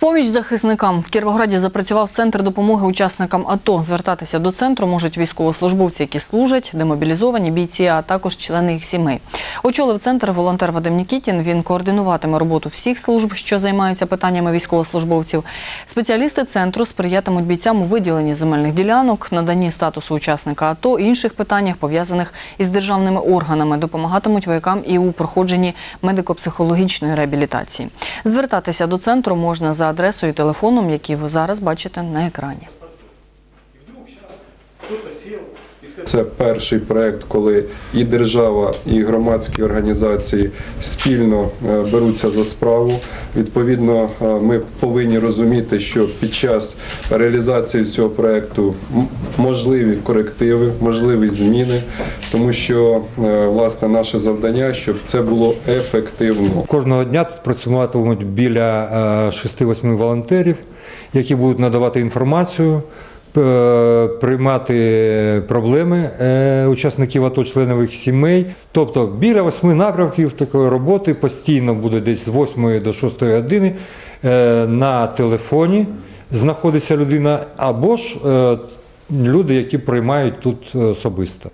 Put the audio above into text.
поміч захисникам в Кіровограді запрацював центр допомоги учасникам АТО. Звертатися до центру можуть військовослужбовці, які служать, демобілізовані бійці, а також члени їх сімей. Очолив центр волонтер Вадим Нікітін. Він координуватиме роботу всіх служб, що займаються питаннями військовослужбовців. Спеціалісти центру сприятимуть бійцям у виділенні земельних ділянок, наданні статусу учасника АТО, інших питаннях пов'язаних із державними органами. Допомагатимуть воякам і у проходженні медико-психологічної реабілітації. Звертатися до центру можна за адресою і телефоном, які ви зараз бачите на екрані. Це перший проект, коли і держава, і громадські організації спільно е, беруться за справу. Відповідно, е, ми повинні розуміти, що під час реалізації цього проекту можливі корективи, можливі зміни, тому що е, власне наше завдання, щоб це було ефективно. Кожного дня тут працюватимуть біля е, 6-8 волонтерів, які будуть надавати інформацію, приймати проблеми е, учасників АТО, членових сімей. Тобто біля восьми напрямків такої роботи постійно буде десь з 8 до 6 години е, на телефоні знаходиться людина, або ж е, люди, які приймають тут особисто.